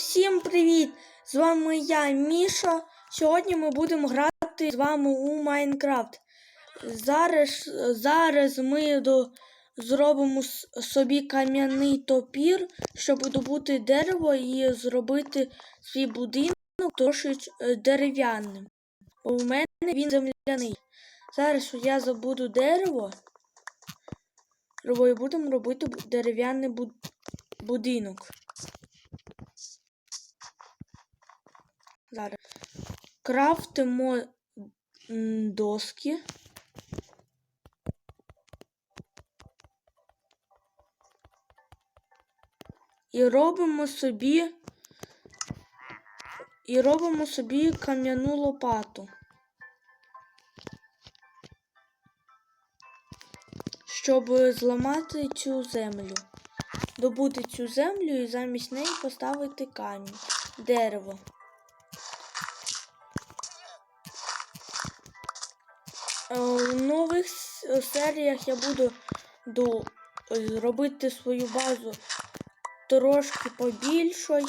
Всім привіт! З вами я, Міша. Сьогодні ми будемо грати з вами у Майнкрафт. Зараз, зараз ми до, зробимо собі кам'яний топір, щоб добути дерево і зробити свій будинок трошки е, дерев'яним. У мене він земляний. Зараз я забуду дерево. і будемо робити дерев'яний будинок. Зараз. Крафтимо доски. І робимо собі. І робимо собі кам'яну лопату. Щоб зламати цю землю. Добути цю землю і замість неї поставити камінь, дерево. Е, У нових серіях я буду до, е, робити свою базу трошки побільшою.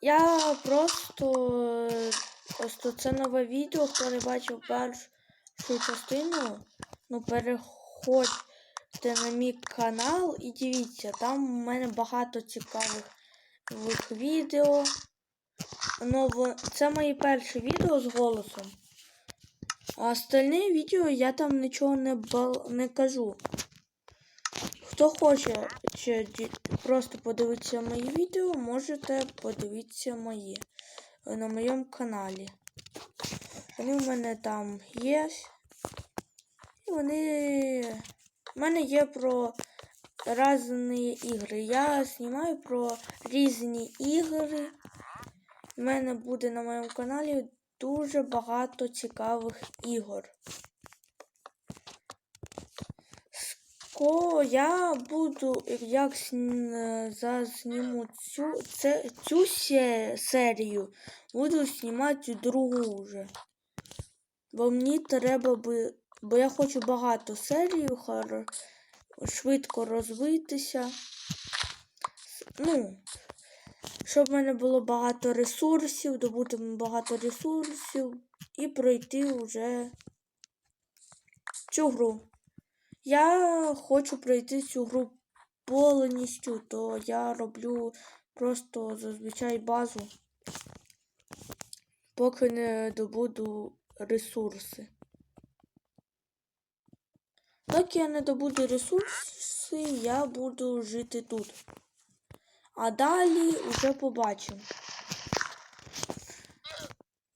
Я просто е, просто це нове відео, хто не бачив першу частину, ну переходьте на мій канал і дивіться, там у мене багато цікавих відео. Ну, во- це мої перші відео з голосом. А остальні відео я там нічого не, бал... не кажу. Хто хоче просто подивитися мої відео, можете подивитися мої е, на моєму каналі. Вони в мене там є. І вони. У мене є про різні ігри. Я знімаю про різні ігри. У мене буде на моєму каналі дуже багато цікавих ігор. Ко я буду, як сн- зазніму цю, це, цю се- серію, буду знімати другу вже. Бо мені треба би. Бо я хочу багато серій, швидко розвитися. Ну, щоб в мене було багато ресурсів, добути багато ресурсів і пройти вже цю гру. Я хочу пройти цю гру повністю, то я роблю просто зазвичай базу, поки не добуду ресурси. Доки я не добуду ресурси, я буду жити тут. А далі вже побачимо.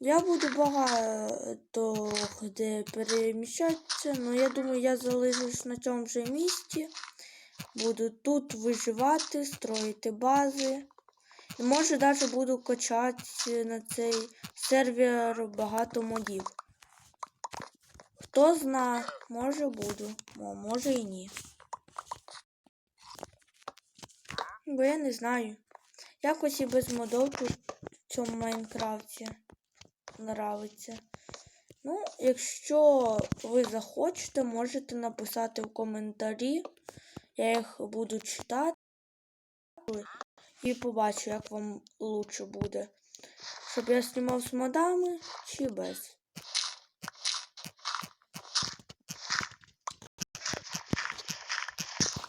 Я буду багато де переміщатися, але я думаю, я залишусь на цьому же місці. Буду тут виживати, строїти бази. І може навіть буду качати на цей сервер багато модів. Хто зна, може буду, а може і ні. Бо я не знаю. Якось і без модов тут в цьому Майнкрафті нравиться. Ну, якщо ви захочете, можете написати в коментарі. Я їх буду читати і побачу, як вам лучше буде. Щоб я знімав з модами чи без.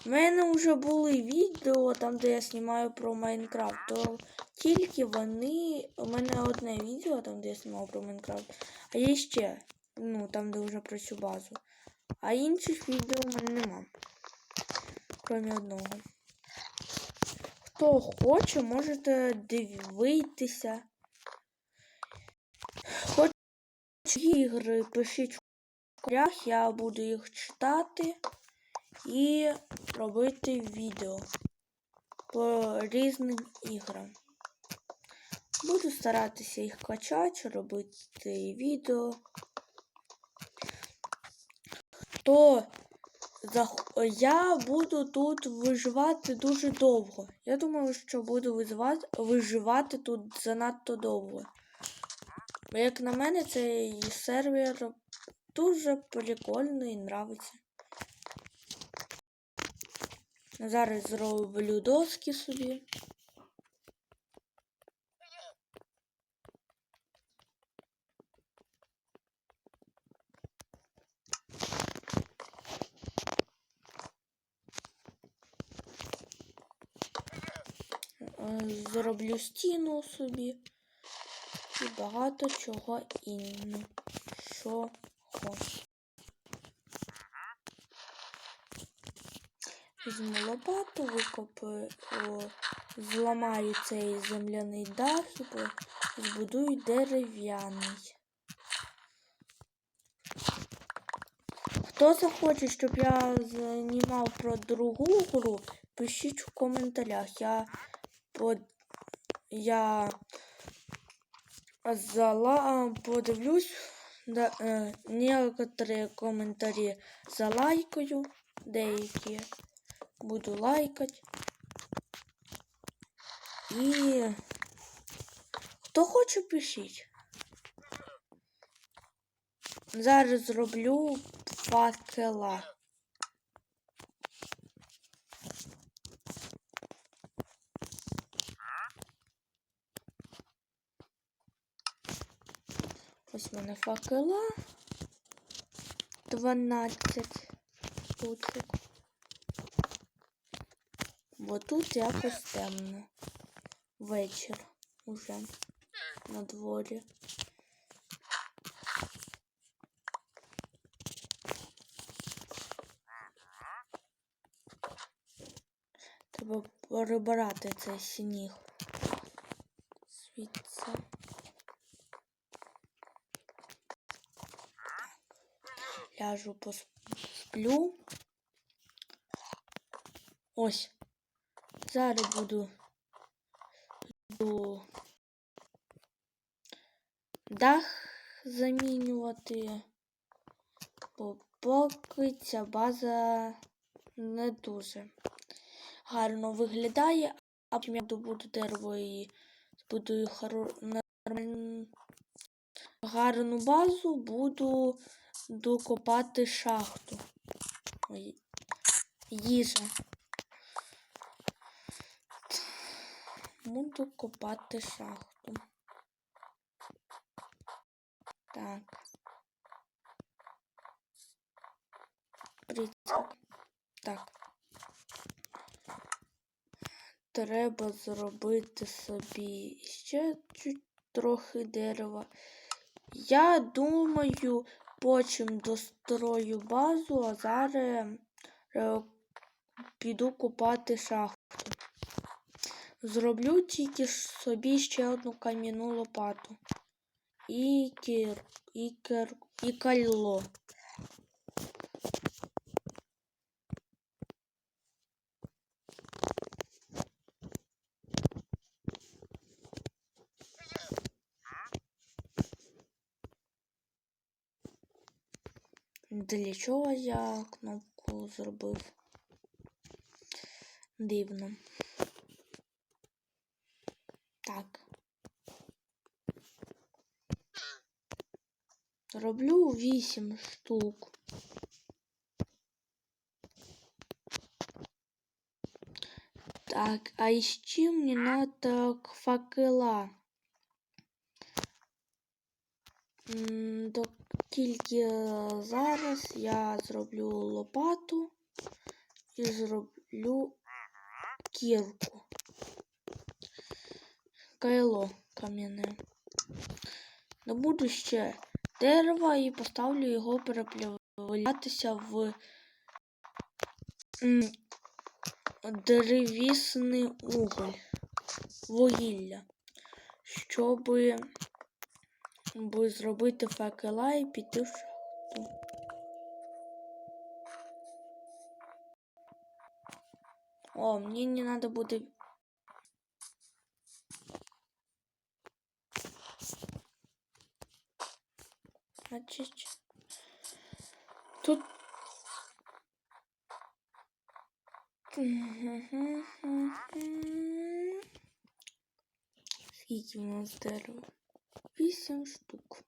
У мене вже були відео там, де я знімаю про Майнкрафт, то тільки вони. У мене одне відео там, де я знімав про Майнкрафт, а є ще, ну, там, де вже про цю базу. А інших відео в мене нема. Крім одного. Хто хоче, можете дивитися. Хоч ігри пишіть в коментарях, я буду їх читати і робити відео по різним іграм. Буду старатися їх качати, робити відео. То я буду тут виживати дуже довго. Я думаю, що буду виживати, тут занадто довго. Як на мене, цей сервер дуже прикольний і нравиться. Зараз зроблю доски собі. Е, зроблю стіну собі і багато чого іншого. Візьму лопату, викопаю, зламаю цей земляний дах і збудую дерев'яний. Хто захоче, щоб я знімав про другу гру, пишіть в коментарях. Я под... я зала... подивлюсь да, е, некоторі коментарі залайкаю, деякі буду лайкати. І хто хоче, пишіть. Зараз зроблю факела. Ось в мене факела. 12 штучок. Бо тут якось темно. Вечір уже на дворі. Треба перебирати цей сніг. Звідси. Ляжу посплю. Ось. Зараз буду, буду дах замінювати, бо поки ця база не дуже гарно виглядає, а потім я добуду дерево і збудую гарну базу, буду докопати шахту. Ой, їжа. Буду копати шахту. Так. Так. Треба зробити собі ще чуть трохи дерева. Я думаю, потім дострою базу, а зараз е, піду копати шахту. Зроблю тільки собі ще одну кам'яну лопату. І кір, і кір, і кайло. Для чого я кнопку зробив? Дивно. Роблю 8 штук. Так, а еще мне надо к факела. М, До тільки зараз я зроблю лопату і зроблю кірку. Кайло кам'яне. Добуду ще дерева і поставлю його переплавлятися в деревісний уголь, вугілля, щоб би зробити факела і піти в шахту. О, мені не надо буде. Значить, тут. Скільки у нас дерева? Вісім штук.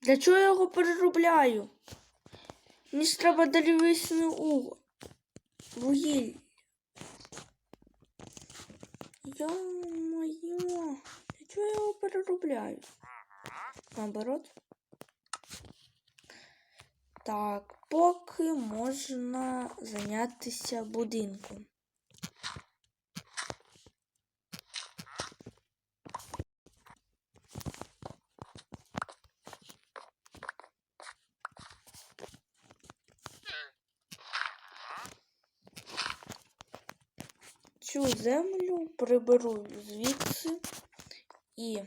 Для чого я його переробляю? Мені ж треба деревісний уголь. Вугіль. Йо-моє. Для чого я його переробляю? наоборот. Так, поки можна зайнятися будинком. Цю землю приберу звідси і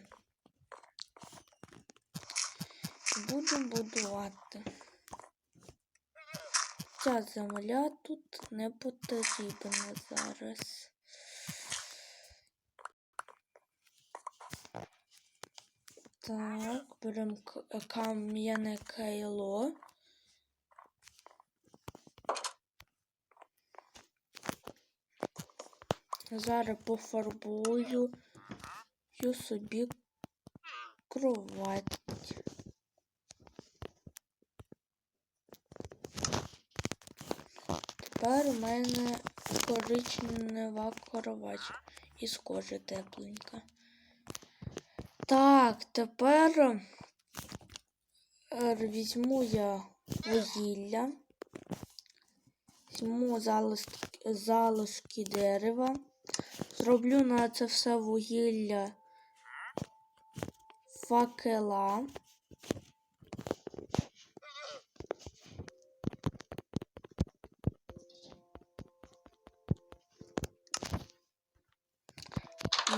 буду будувати. Ця земля тут не потрібна зараз. Так, беремо кам'яне кайло. Зараз пофарбую собі кровать. Тепер у мене коричнева кровать із кожи тепленька. Так, тепер е, візьму я вугілля, візьму залишки, залишки дерева, зроблю на це все вугілля факела.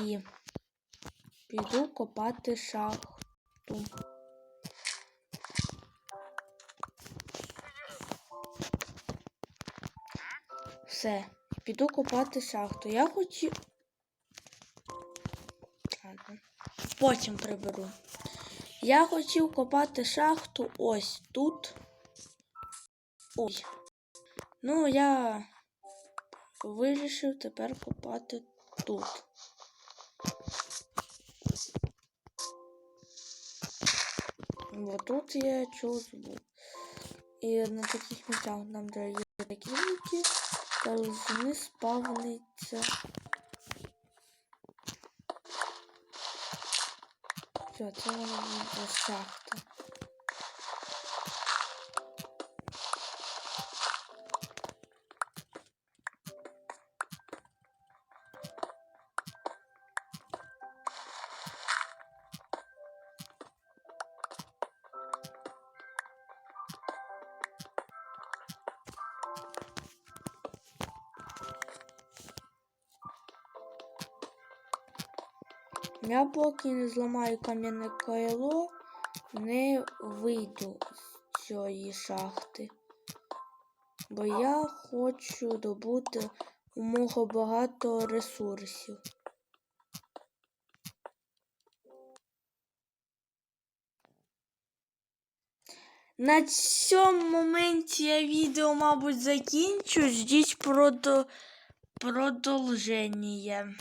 І піду копати шахту. Все, піду копати шахту. Я хочу. Потім приберу. Я хотів копати шахту ось тут. Ой. Ну, я вирішив тепер копати тут. Бо тут я чув звук. І на таких місцях нам де є такі звуки, должны спавниться. Все, це вона буде шахта. Я поки не зламаю кам'яне кайло, не вийду з цієї шахти. Бо я хочу добути у мого багато ресурсів. На цьому моменті я відео, мабуть, закінчу. Ждіть продо... продовження.